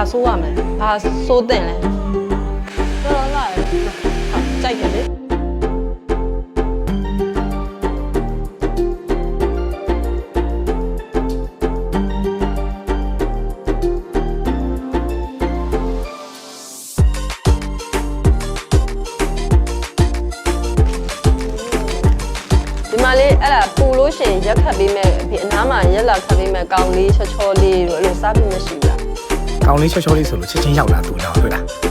ဘာဆိုးရမလဲဘာဆိုးတင်လဲတော်တော်လာတယ်ဟုတ်ကြိုက်တယ်လေဒီမှာလေးအဲ့ဒါပူလို့ရှိရင်ရက်ခတ်ပေးမဲ့အပြင်အနားမှာရက်လာခတ်ပေးမဲ့ကောင်းလေးချောချောလေးတို့အဲ့လိုစားပြီးမရှိဘူးလား ကောင်းလေးချောချောလေးဆိုလို့ချက်ချင်းရောက်လာသူတော့တွေ့လား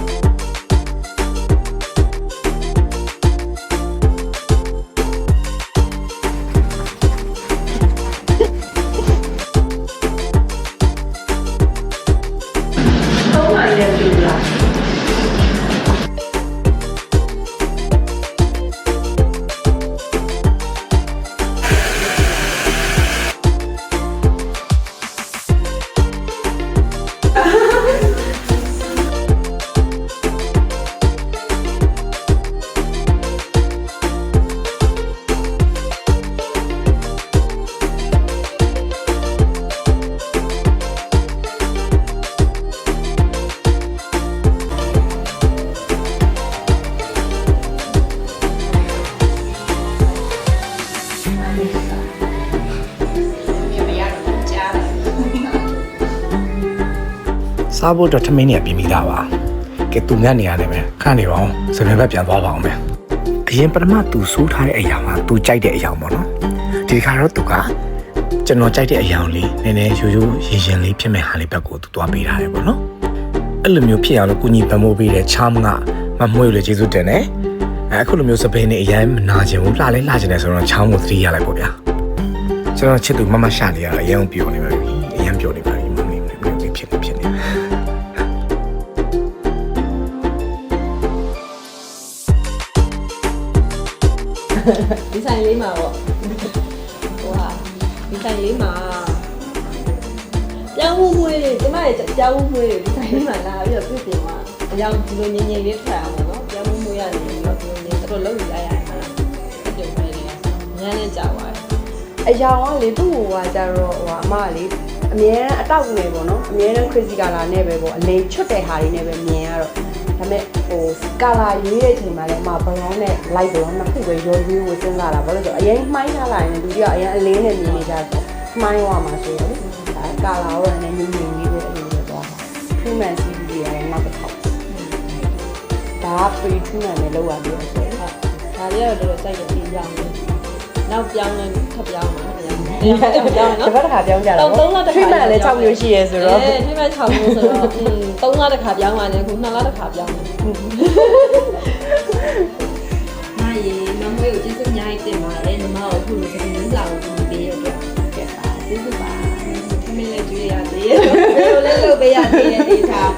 စားဖို့အတွက်ထမင်းနေပြင်ပြီးသားပါကဲသူငတ်နေရတယ်ပဲခန့်နေပါအောင်စပင်ဘက်ပြန်သွားပါအောင်မယ်အရင်ပထမသူစိုးထားတဲ့အရာကသူကြိုက်တဲ့အရာပေါ့နော်ဒီခါတော့သူကကျွန်တော်ကြိုက်တဲ့အရာလေးနည်းနည်းရိုးရိုးရင်ရင်လေးဖြစ်မဲ့ဟာလေးဘက်ကိုသူသွားပေးထားတယ်ပေါ့နော်အဲ့လိုမျိုးဖြစ်အောင်လို့ကုညီပံ့ပိုးပေးတဲ့ချားမကမမွှေးလို့ကျေးဇူးတင်တယ်အဲအခုလိုမျိုးစပင်းနေအရင်မနာကျင်ဘူးလှလဲလှကျင်တယ်ဆိုတော့ချောင်းကိုသတိရလိုက်ပေါ့ဗျာကျွန်တော်ချစ်သူမမရှာနေရတာအရင်ပြောနေပါပြီအရင်ပြောနေပါပြီမမေမမေဖြစ်နေဖြစ် ဒီဆိုင်လေးမှာပေါ့ဟိုဟာဒီဆိုင်လေးမှာပြောင်းမှုမွေးတွေကျမရဲ့ပြောင်းမှုမွေးတွေဒီဆိုင်လေးမှာလာပြီးတော့ပြည့်ပြင်မှာအယောင်ဒီလိုငြိမ်ငြိမ်လေးထွက်အောင်ပေါ့နော်ပြောင်းမှုမွေးရတယ်ပြီးတော့ဒီလိုငြိမ်တော့လုံးယူလိုက်ရတယ်ဟုတ်လားပြုံးနေတယ်ညနေကြာသွားတယ်အယောင်ကလေသူ့ဟိုကကြတော့ဟိုအမကလေအမြဲတမ်းအတောက်နေပေါ့နော်အမြဲတမ်း crazy color နဲ့ပဲပေါ့အလိန်ချွတ်တဲ့ဟာတွေနဲ့ပဲမြင်ရတော့ ဒါပေမဲ့ဟို color ရွေးတဲ့အချိန်မှာလည်းအမ brown နဲ့ light brown နှစ်ခုပဲရောရွေးကိုစဉ်းစားတာဘာလို့လဲဆိုတော့အရင်မှိုင်းထားလာရင်လူတွေက အရင်အလင်းနဲ့မြင်နေကြတော့မှိုင်းသွားမှာဆိုတော့လေဒါ color ရောလည်းညင်ညင်လေးပဲအဲ့လိုပဲသွားတာ treatment CB တွေရတယ်နောက်တစ်ခေါက်ဒါက pre treatment နဲ့လောက်ရပြီးတော့ဆိုရင်ဟုတ်ဒါလေးကတော့တော်တော်စိုက်ရပြီးရောင်းတယ် နောက်ပြောင်းလဲခက်ပြောင်းမှာခက်ပြောင်းနော်တစ်ခါတစ်ခါပြောင်းကြတာပေါ့သုံးလတစ်ခါ treatment လည်း6မျိုးရှိရဲဆိုတော့အဲ treatment 6မျိုးဆိုတော့อืม3လတစ်ခါပြောင်းရတယ်ခု2လတစ်ခါပြောင်းတယ်မရေမမွေးကိုကျေးဇူးအများကြီးတင်ပါတယ်ညီမတို့အခုလိုဒီနေ့စာကိုပြန်ပေးရတော့ကဲပါကျေးဇူးပါခမင်းလည်းကြွေးရသေးတယ်ဘယ်လိုလဲလုပ်ပေးရသေးတယ်ဒီထား